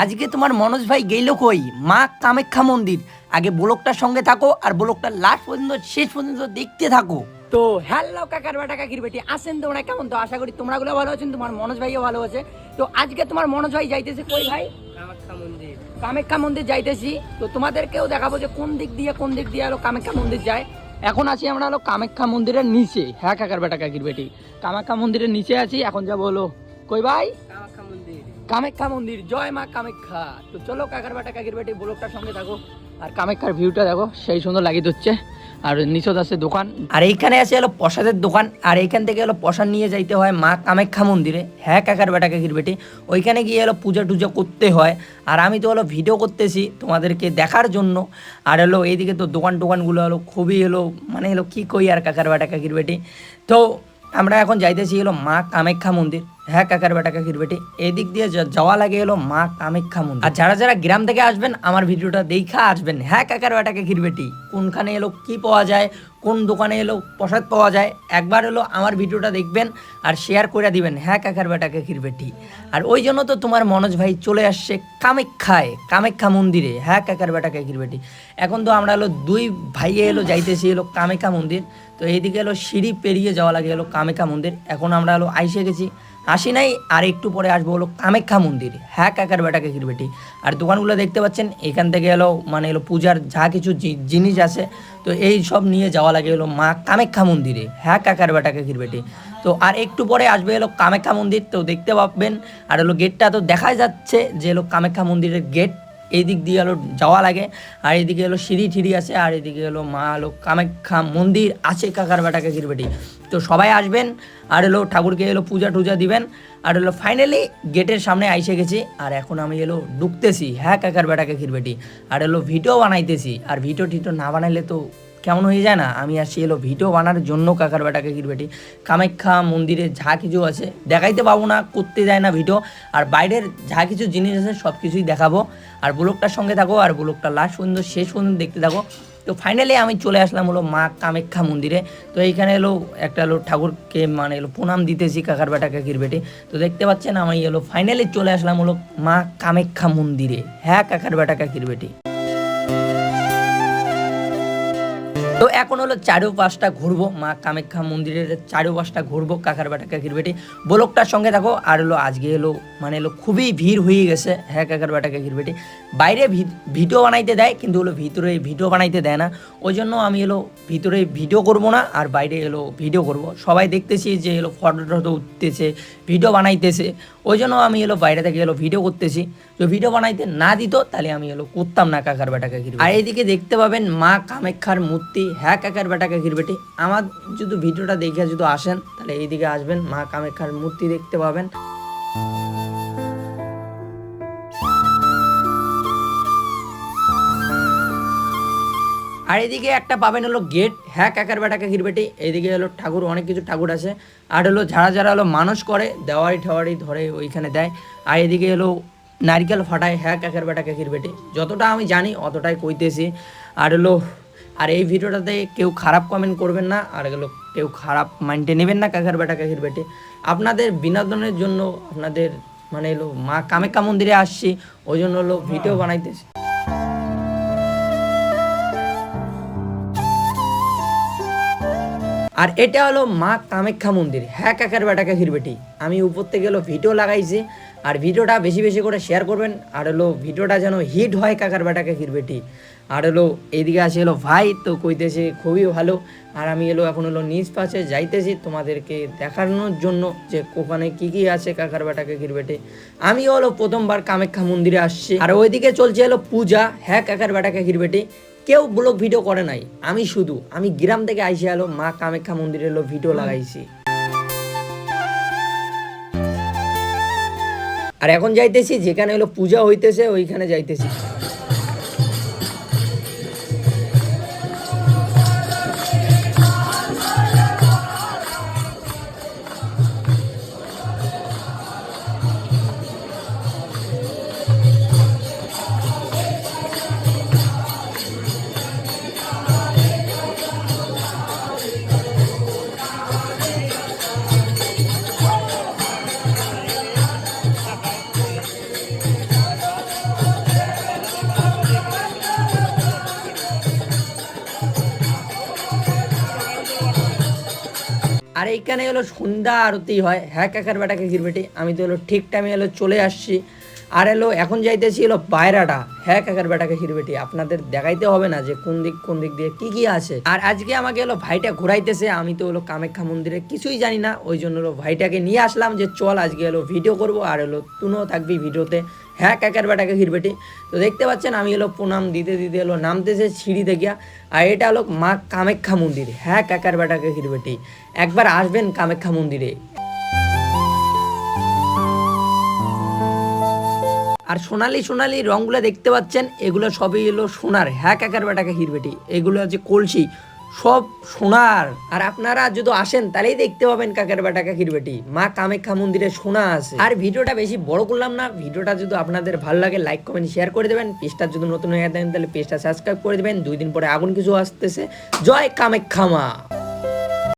আজকে তোমার মনোজ ভাই গেল কই? মা কামাখ্যা মন্দির। আগে ব্লকটার সঙ্গে থাকো আর ব্লকটার লাস্ট পর্যন্ত শেষ পর্যন্ত দেখতে থাকো। তো হ্যালো কাকার বেটা কাকির বেটি আসেন তোমরা কেমন? তো আশা করি তোমরা গুলো ভালো আছেন তোমার মনোজ ভাইও ভালো আছে। তো আজকে তোমার মনোজ ভাই যাইতেছে কই ভাই? কামাখ্যা মন্দির। কামাখ্যা মন্দির যাইতেছি। তো তোমাদেরকেও দেখাবো যে কোন দিক দিয়ে কোন দিক দিয়ে হলো কামাখ্যা মন্দির যায়। এখন আছি আমরা হলো কামাখ্যা মন্দিরের নিচে। হ্যাঁ কাকার বেটা কাকির বেটি। কামাখ্যা মন্দিরের নিচে আছি এখন যাব হলো কই ভাই? কামাখ্যা কামাখ্যা মন্দির। জয় মা কামাখ্যা। তো চলো কাকার বেটা, কাকির বেটি ব্লকটার সঙ্গে থাকো। আর কামাখ্যার ভিউটা দেখো, সেই সুন্দর লাগিয়ে দিচ্ছে। আর নিচত আছে দোকান। আর এইখানে আছে হলো প্রসাদের দোকান। আর এইখান থেকে হলো প্রসাদ নিয়ে যাইতে হয় মা কামাখ্যা মন্দিরে। হ্যাঁ কাকার বেটা, কাকির বেটি। ওইখানে গিয়ে হলো পূজা টুজা করতে হয়। আর আমি তো হলো ভিডিও করতেছি তোমাদেরকে দেখার জন্য। আর হলো এইদিকে তো দোকান টোকানগুলো হলো খুবই হলো মানে হলো কী কই আর কাকার বেটা, কাকির বেটি। তো আমরা এখন যাইতেছি হলো মা কামাখ্যা মন্দির। হ্যাঁ কাকার বেটা কাকির বেটি। এদিক দিয়ে যাওয়া লাগে এলো মা কামাখ্যা মন্দির। আর যারা যারা গ্রাম থেকে আসবেন, আমার ভিডিওটা দেখা আসবেন। হ্যাঁ কাকার বেটা কাকির বেটি। কোনখানে এলো, কি পাওয়া যায়, কোন দোকানে এলো, প্রসাদ পাওয়া যায়, একবার এলো, আমার ভিডিওটা দেখবেন আর শেয়ার করে দিবেন। হ্যাঁ কাকার বেটা কাকির বেটি। আর ওই জন্য তো তোমার মনোজ ভাই চলে আসছে কামাখ্যায়, কামাখ্যা মন্দিরে। হ্যাঁ কাকার বেটা কাকির বেটি। এখন তো আমরা এলো দুই ভাইয়ে এলো, যাইতেছি এলো কামাখ্যা মন্দির। তো এইদিকে এলো সিঁড়ি পেরিয়ে যাওয়া লাগে এলো কামাখ্যা মন্দির। এখন আমরা এলো আইসে গেছি। আসি নাই, আর একটু পরে আসব হলো কামাখ্যা মন্দির। হ্যাঁ কাকার বেটা কাকির বেটি আর দোকানগুলো দেখতে পাচ্ছেন, এখান থেকে এলো মানে এলো পূজার যা কিছু জিনিস আছে, তো এই সব নিয়ে যাওয়া লাগে এলো মা কামাখ্যা মন্দিরে। হ্যাঁ কাকার বেটা কাকির বেটি তো আর একটু পরে আসবে এলো কামাখ্যা মন্দির, তো দেখতে পাবেন। আর এলো গেটটা তো দেখাই যাচ্ছে যে এলো কামাখ্যা মন্দিরের গেট এই দিক দিয়ে হলো যাওয়া লাগে, আর এদিকে হলো সিঁড়ি ঠিড়ি আছে, আর এদিকে হলো মা হলো কামাখ্যা মন্দির আছে কাকার বেটা কাকির তো সবাই আসবেন, আর এলো ঠাকুরকে এলো পূজা টুজা দিবেন, আর হলো ফাইনালি গেটের সামনে আইসে গেছি, আর এখন আমি এলো ঢুকতেছি হ্যাঁ কাকার বেটা কাকির আর এলো ভিডিও বানাইতেছি, আর ভিডিও টিটো না বানাইলে তো কেমন হয়ে যায় না? আমি আসছি, এলো, ভিডিও বানার জন্য কাকার বেটা কাকির বেটি। কামাখ্যা মন্দিরে যা কিছু আছে, দেখাইতে পাবো না, করতে যায় না ভিডিও। আর বাইরের যা কিছু জিনিস আছে, সব কিছুই দেখাবো। আর ব্লগটার সঙ্গে থাকো, আর ব্লগটা লাস্ট পর্যন্ত, শেষ পর্যন্ত দেখতে থাকো। তো ফাইনালি আমি চলে আসলাম হলো মা কামাখ্যা মন্দিরে। তো এইখানে এলো, একটা হলো ঠাকুরকে মানে এলো, প্রণাম দিতেছি কাকার বেটা। কাকির তো দেখতে পাচ্ছেন আমি এলো ফাইনালি চলে আসলাম হলো মা কামাখ্যা মন্দিরে। হ্যাঁ কাকার বেটা কাকির বেটি। তো এখন হলো চারো পাঁচটা ঘুরবো, মা কামাখ্যা মন্দিরের চারো পাঁচটা ঘুরবো, কাকার বেটা কাকির বেটি। ব্লকটার সঙ্গে থাকো আর হলো আজকে এলো মানে এলো খুবই ভিড় হয়ে গেছে হ্যাঁ কাকার বেটা কাকির বেটি। বাইরে ভিডিও বানাইতে দেয়, কিন্তু হলো ভিতরে ভিডিও বানাইতে দেয় না। ওই জন্য আমি এলো ভিতরে ভিডিও করব না, আর বাইরে এলো ভিডিও করব। সবাই দেখতেছি যে এলো ফটো টটো উঠতেছে, ভিডিও বানাইতেছে। ওই জন্য আমি এলো বাইরে থেকে এলো ভিডিও করতেছি। তো ভিডিও বানাইতে না দিত, তাহলে আমি এলো করতাম না কাকার বেটা। কাকির আর এইদিকে দেখতে পাবেন মা কামাখ্যার মূর্তি হ্যাঁ কাকার বেটা কাকির বেটি। আমার যদি ভিডিওটা দেখে যদি আসেন, তাহলে এইদিকে আসবেন, মা কামাখ্যার মূর্তি দেখতে পাবেন। আর এদিকে একটা পাবেন হলো গেট হ্যাঁ কাকার বেটা কাকির বেটি, এইদিকে হলো ঠাকুর, অনেক কিছু ঠাকুর আছে। আর হলো যারা যারা হলো মানুষ করে, দেওয়ারি ঠেওয়ারি ধরে ওইখানে দেয়। আর এদিকে হলো নারকেল ফাটায় হ্যাঁ কাকার বেটা কাকির বেটি। যতটা আমি জানি, অতটাই কইতেছি। আর হলো আর এই ভিডিওটাতে কেউ খারাপ কমেন্ট করবেন না আর এগুলো কেউ খারাপ মাইন্ডে নেবেন না কাকার বেটা কাকির বেটি। আপনাদের বিনোদনের জন্য আপনাদের মানে এলো মা কামাখ্যা মন্দিরে আসছি ওই জন্য হলো ভিডিও বানাইতেছি। আর এটা হলো মা কামাখ্যা মন্দির। হ্যাঁ কাকার বেটা কাকির বেটি। আমি উপর থেকে হলো ভিডিও লাগাইছি আর ভিডিওটা বেশি বেশি করে শেয়ার করবেন আর হলো ভিডিওটা যেন হিট হয় কাকার বেটা কাকির বেটি। আর হলো এইদিকে আছে হলো ভাই তো কইতেছে খুবই ভালো। আর আমি এলো এখন হলো নিজ পাশে যাইতেছি তোমাদেরকে দেখানোর জন্য যে ওখানে কি কি আছে কাকার বেটা কাকির বেটে। আমি হলো প্রথমবার কামাখ্যা মন্দিরে আসছি। আর ওইদিকে চলছে হলো পূজা। হ্যাঁ কাকার বেটা কাকির বেটে। কেউ ব্লগ ভিডিও করে নাই আমি শুধু আমি গ্রাম থেকে আইসে এলো মা কামাখ্যা মন্দিরে এলো ভিডিও লাগাইছি। আর এখন যাইতেছি যেখানে হলো পূজা হইতেছে ওইখানে যাইতেছি। আর এইখানে হলো সন্ধ্যা আরতি হয়। হ্যাঁ কাকার বেটা কাকির বেটি। আমি তো হলো ঠিক টাইমে হলো চলে আসছি। আর এলো এখন যাইতেছি হলো পায়রাটা। হ্যাঁ কাকার বেটা কাকির বেটি। আপনাদের দেখাইতে হবে না যে কোন দিক কোন দিক দিয়ে কি কি আছে। আর আজকে আমাকে হলো ভাইটা ঘুরাইতেছে। আমি তো হলো কামাখ্যা মন্দিরে কিছুই জানি না। ওই জন্য হলো ভাইটাকে নিয়ে আসলাম যে চল আজকে হলো ভিডিও করব। আর হলো তুনও থাকবি ভিডিওতে হ্যাঁ কাকার বেটা কাকির বেটি। তো দেখতে পাচ্ছেন, আমি হলো প্রণাম, দিতে দিতে হলো নামতেছে সিঁড়ি থেকে আর এটা হলো মা কামাখ্যা মন্দির। হ্যাঁ কাকার বেটা কাকির বেটি। একবার আসবেন কামাখ্যা মন্দিরে। আর সোনালি সোনালি রংগুলো দেখতে পাচ্ছেন, এগুলো সবই হলো সোনার। হ্যাঁ কাকার বেটা কাকির বেটি। এগুলো আছে কলসি। সব সোনার। আর আপনারা যদি আসেন, তাহলেই দেখতে পাবেন কাকের বেটা, কাকির বেটি। মা কামাখ্যা মন্দিরে সোনা আছে। আর ভিডিওটা বেশি বড় করলাম না, ভিডিওটা যদি আপনাদের ভালো লাগে লাইক কমেন্ট শেয়ার করে দেবেন। পেজটা যদি নতুন হয়ে থাকেন তাহলে পেজটা সাবস্ক্রাইব করে দেবেন। দুই দিন পরে আগুন কিছু আসতেছে। জয় কামাখ্যা মা!